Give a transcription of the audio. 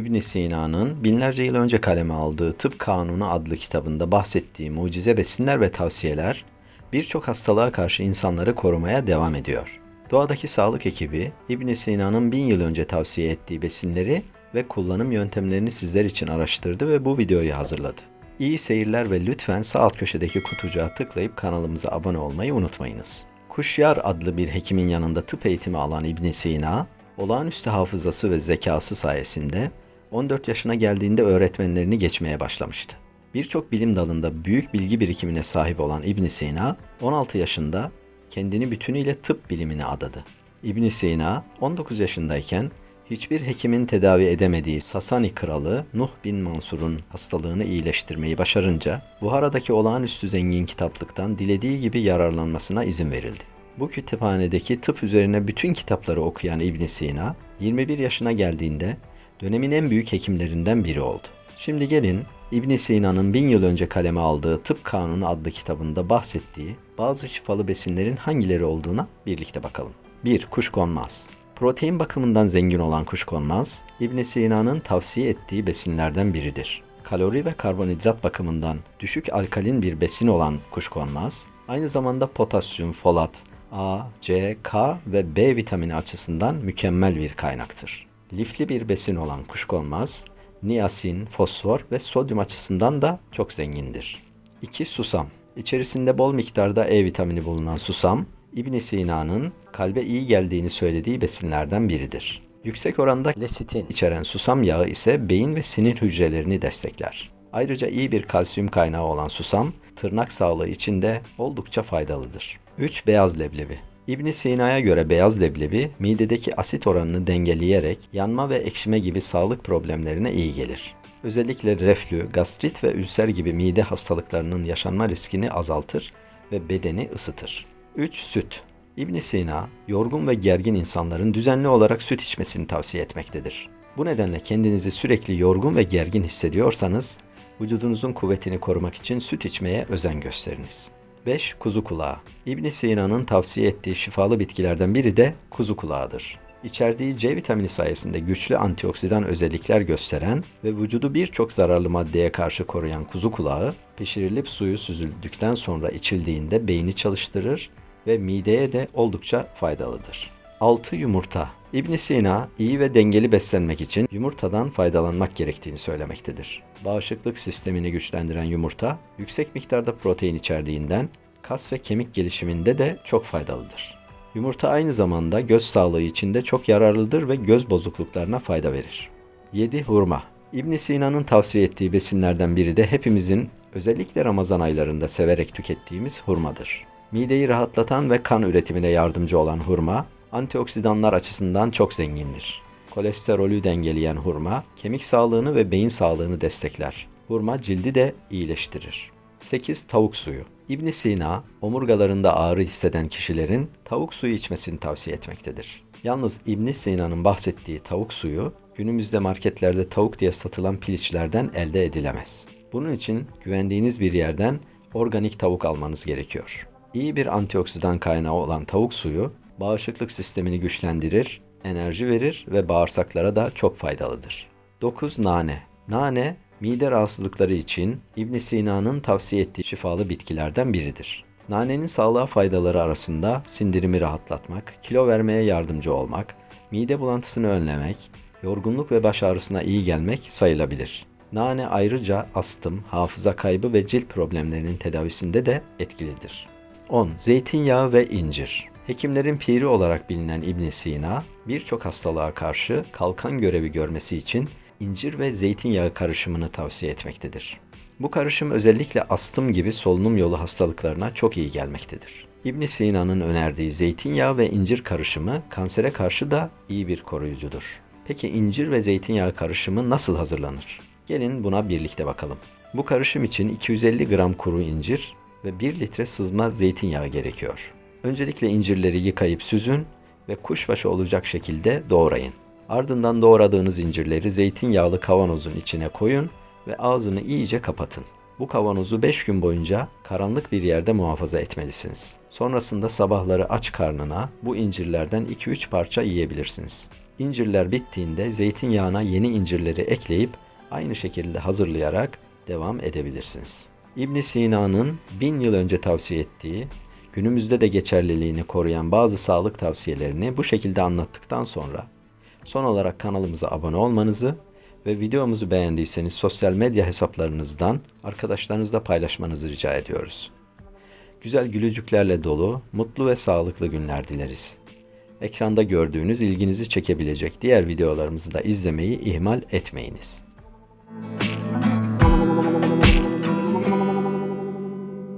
İbn Sina'nın binlerce yıl önce kaleme aldığı Tıp Kanunu adlı kitabında bahsettiği mucize besinler ve tavsiyeler birçok hastalığa karşı insanları korumaya devam ediyor. Doğadaki sağlık ekibi İbn Sina'nın bin yıl önce tavsiye ettiği besinleri ve kullanım yöntemlerini sizler için araştırdı ve bu videoyu hazırladı. İyi seyirler ve lütfen sağ alt köşedeki kutucuğa tıklayıp kanalımıza abone olmayı unutmayınız. Kuşyar adlı bir hekimin yanında tıp eğitimi alan İbn Sina, olağanüstü hafızası ve zekası sayesinde 14 yaşına geldiğinde öğretmenlerini geçmeye başlamıştı. Birçok bilim dalında büyük bilgi birikimine sahip olan İbn Sina, 16 yaşında kendini bütünüyle tıp bilimine adadı. İbn Sina 19 yaşındayken hiçbir hekimin tedavi edemediği Sasani kralı Nuh bin Mansur'un hastalığını iyileştirmeyi başarınca Buhara'daki olağanüstü zengin kitaplıktan dilediği gibi yararlanmasına izin verildi. Bu kütüphanedeki tıp üzerine bütün kitapları okuyan İbn Sina 21 yaşına geldiğinde dönemin en büyük hekimlerinden biri oldu. Şimdi gelin İbn Sina'nın bin yıl önce kaleme aldığı Tıp Kanunu adlı kitabında bahsettiği bazı şifalı besinlerin hangileri olduğuna birlikte bakalım. 1. Kuşkonmaz Protein bakımından zengin olan kuşkonmaz, İbn Sina'nın tavsiye ettiği besinlerden biridir. Kalori ve karbonhidrat bakımından düşük alkalin bir besin olan kuşkonmaz, aynı zamanda potasyum, folat, A, C, K ve B vitamini açısından mükemmel bir kaynaktır. Lifli bir besin olan kuşkonmaz, niasin, fosfor ve sodyum açısından da çok zengindir. 2. Susam İçerisinde bol miktarda E vitamini bulunan susam, İbn Sina'nın kalbe iyi geldiğini söylediği besinlerden biridir. Yüksek oranda lesitin içeren susam yağı ise beyin ve sinir hücrelerini destekler. Ayrıca iyi bir kalsiyum kaynağı olan susam, tırnak sağlığı için de oldukça faydalıdır. 3. Beyaz leblebi İbn Sina'ya göre beyaz leblebi midedeki asit oranını dengeleyerek yanma ve ekşime gibi sağlık problemlerine iyi gelir. Özellikle reflü, gastrit ve ülser gibi mide hastalıklarının yaşanma riskini azaltır ve bedeni ısıtır. 3. Süt İbn Sina, yorgun ve gergin insanların düzenli olarak süt içmesini tavsiye etmektedir. Bu nedenle kendinizi sürekli yorgun ve gergin hissediyorsanız, vücudunuzun kuvvetini korumak için süt içmeye özen gösteriniz. 5. Kuzu kulağı İbn Sina'nın tavsiye ettiği şifalı bitkilerden biri de kuzu kulağıdır. İçerdiği C vitamini sayesinde güçlü antioksidan özellikler gösteren ve vücudu birçok zararlı maddeye karşı koruyan kuzu kulağı, pişirilip suyu süzüldükten sonra içildiğinde beyni çalıştırır ve mideye de oldukça faydalıdır. 6. Yumurta İbn Sina iyi ve dengeli beslenmek için yumurtadan faydalanmak gerektiğini söylemektedir. Bağışıklık sistemini güçlendiren yumurta yüksek miktarda protein içerdiğinden kas ve kemik gelişiminde de çok faydalıdır. Yumurta aynı zamanda göz sağlığı için de çok yararlıdır ve göz bozukluklarına fayda verir. 7. Hurma İbn Sina'nın tavsiye ettiği besinlerden biri de hepimizin özellikle Ramazan aylarında severek tükettiğimiz hurmadır. Mideyi rahatlatan ve kan üretimine yardımcı olan hurma, antioksidanlar açısından çok zengindir. Kolesterolü dengeleyen hurma, kemik sağlığını ve beyin sağlığını destekler. Hurma cildi de iyileştirir. 8. Tavuk suyu İbn Sina, omurgalarında ağrı hisseden kişilerin tavuk suyu içmesini tavsiye etmektedir. Yalnız İbn Sina'nın bahsettiği tavuk suyu, günümüzde marketlerde tavuk diye satılan piliçlerden elde edilemez. Bunun için güvendiğiniz bir yerden organik tavuk almanız gerekiyor. İyi bir antioksidan kaynağı olan tavuk suyu bağışıklık sistemini güçlendirir, enerji verir ve bağırsaklara da çok faydalıdır. 9. Nane Nane, mide rahatsızlıkları için İbn Sina'nın tavsiye ettiği şifalı bitkilerden biridir. Nanenin sağlığa faydaları arasında sindirimi rahatlatmak, kilo vermeye yardımcı olmak, mide bulantısını önlemek, yorgunluk ve baş ağrısına iyi gelmek sayılabilir. Nane ayrıca astım, hafıza kaybı ve cilt problemlerinin tedavisinde de etkilidir. 10. Zeytinyağı ve incir Hekimlerin piri olarak bilinen İbn Sina, birçok hastalığa karşı kalkan görevi görmesi için incir ve zeytinyağı karışımını tavsiye etmektedir. Bu karışım özellikle astım gibi solunum yolu hastalıklarına çok iyi gelmektedir. İbn Sina'nın önerdiği zeytinyağı ve incir karışımı kansere karşı da iyi bir koruyucudur. Peki incir ve zeytinyağı karışımı nasıl hazırlanır? Gelin buna birlikte bakalım. Bu karışım için 250 gram kuru incir ve 1 litre sızma zeytinyağı gerekiyor. Öncelikle incirleri yıkayıp süzün ve kuşbaşı olacak şekilde doğrayın. Ardından doğradığınız incirleri zeytinyağlı kavanozun içine koyun ve ağzını iyice kapatın. Bu kavanozu 5 gün boyunca karanlık bir yerde muhafaza etmelisiniz. Sonrasında sabahları aç karnına bu incirlerden 2-3 parça yiyebilirsiniz. İncirler bittiğinde zeytinyağına yeni incirleri ekleyip aynı şekilde hazırlayarak devam edebilirsiniz. İbn Sina'nın bin yıl önce tavsiye ettiği, günümüzde de geçerliliğini koruyan bazı sağlık tavsiyelerini bu şekilde anlattıktan sonra son olarak kanalımıza abone olmanızı ve videomuzu beğendiyseniz sosyal medya hesaplarınızdan arkadaşlarınızla paylaşmanızı rica ediyoruz. Güzel gülücüklerle dolu, mutlu ve sağlıklı günler dileriz. Ekranda gördüğünüz ilginizi çekebilecek diğer videolarımızı da izlemeyi ihmal etmeyiniz.